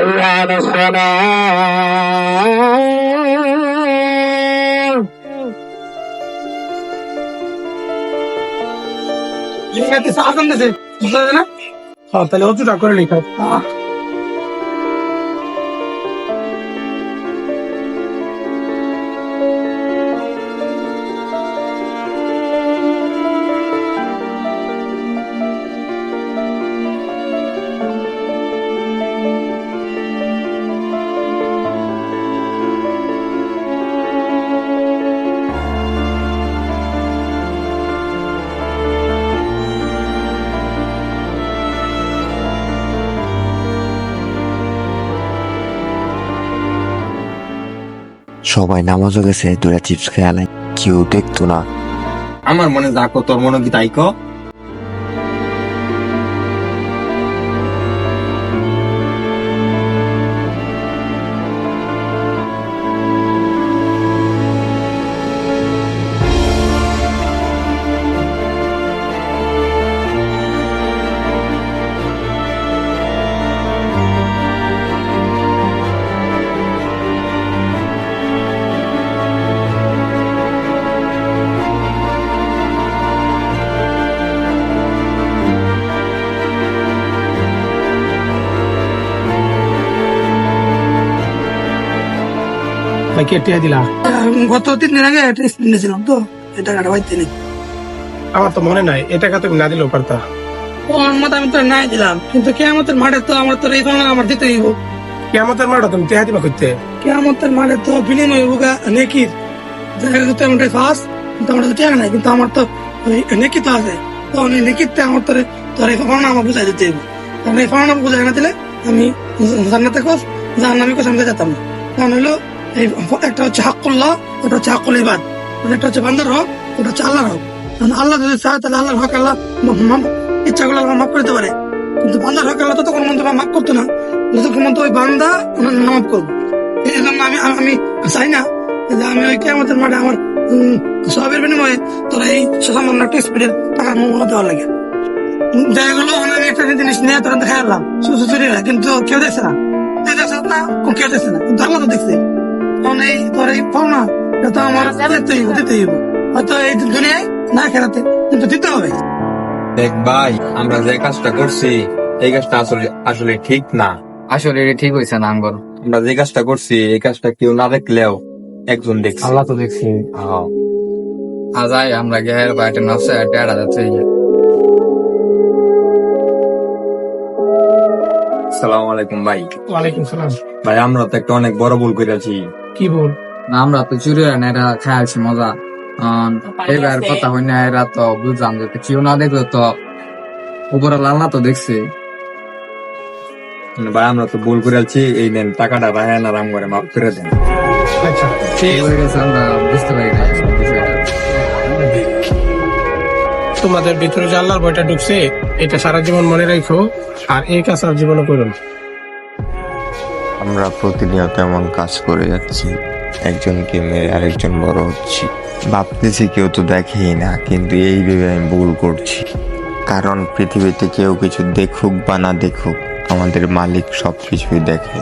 حي على الصلاة আসান দেশে বুঝতে পারছে না হ্যাঁ তাহলে অতটা করে লিখা সবাই নামাজও গেছে দুটা চিপস খেয়ালে কেউ দেখতো না। আমার মনে যা তোর মনে কি তাই কো ভাই কে টিয়া দিলা? গত তিন দিন আগে একটা স্পিন নিয়েছিলাম তো এই টাকাটা নেই। আমার তো মনে নাই এই টাকা তুমি না দিলেও পারতা। ও আমার আমি তো নাই দিলাম কিন্তু কেয়ামতের মাঠে তো আমার তো এই ফাঁকা আমার দিতেই হোক কেয়ামতের মাঠে তুমি টিয়া দিবা করতে কেয়ামতের মাঠে তো বিনিময় হোক নেকির। গেছে তো আমার ফার্স্ট কিন্তু আমার তো টিয়া নাই কিন্তু আমার তো নেকি তো আছে। তো আমি নেকিতে আমার তোর তোর এই ফাঁকা আমার বুঝাই দিতে হবে কারণ এই ফাঁকা বুঝাই না দিলে আমি জান্নাতে কোস জান্নামি কোস আমি যেতাম না। কারণ হলো এই একটা হচ্ছে হাক্কুল্লাহ ওটা হচ্ছে হাক্কুল ইবাদ। একটা হচ্ছে বান্দার হক, ওটা হচ্ছে আল্লাহর হক। আল্লাহ যদি চায়, তাহলে আল্লাহর হক আল্লাহ মা- মা- ইচ্ছা করলে আল্লাহ মাফ করতে পারে। কিন্তু বান্দার হক আল্লাহ ততক্ষণ মন্ত্র মাফ করতো না। যতক্ষণ মন্ত্র ওই বান্দা ওনার মাফ করব। এই জন্য আমি আমি চাই না যে আমি ওই কেমতের মাঠে আমার সবের বিনিময়ে তোরা এই সামান্য একটা স্পিডের টাকা মনে দেওয়ার লাগে। দেখা গেলো আমি একটা জিনিস নিয়ে তোরা দেখা গেলাম সুসুচুরিরা কিন্তু কেউ দেখছে না। কেউ দেখছে না, কেউ দেখছে না। কিন্তু তো দেখছে। কারণ এই তোর এই পাওনা এটা তো আমার দিতেই দিতেই হইব হয়তো এই দুনিয়ায় না খেলাতে কিন্তু দিতে হবে। দেখ ভাই আমরা যে কাজটা করছি এই কাজটা আসলে আসলে ঠিক না। আসলে এটা ঠিক হয়েছে না আঙ্গর আমরা যে কাজটা করছি এই কাজটা কেউ না দেখলেও একজন দেখছে। আল্লাহ তো দেখছি। হ্যাঁ। আজাই আমরা গেহের বাইটে নসে টেড়া যাচ্ছে সালাম আলাইকুম ভাই। ওয়ালাইকুম সালাম। ভাই আমরা তো একটা অনেক বড় ভুল করেছি। কি বল? আমরা তো চুরি না এটা খাইছি মজা। এবার কথা হয় না এরা তো বুঝলাম যে কেউ না দেখলে তো উপরে লাল্লা তো দেখছি। ভাই আমরা তো ভুল করেছি এই নেন টাকাটা রায়ন আরাম করে মাফ করে দেন। আচ্ছা ঠিক গেছে আমরা বুঝতে পারি না তোমাদের ভিতরে যে আল্লাহর বইটা ঢুকছে এটা সারা জীবন মনে রাখো আর এই কাজ আর জীবনে করো না। আমরা প্রতিনিয়ত এমন কাজ করে যাচ্ছি। একজনকে মেরে আরেকজন বড় হচ্ছি। ভাবতেছি কেউ তো দেখেই না, কিন্তু এই ভেবে আমি ভুল করছি। কারণ পৃথিবীতে কেউ কিছু দেখুক বা না দেখুক, আমাদের মালিক সব কিছুই দেখে।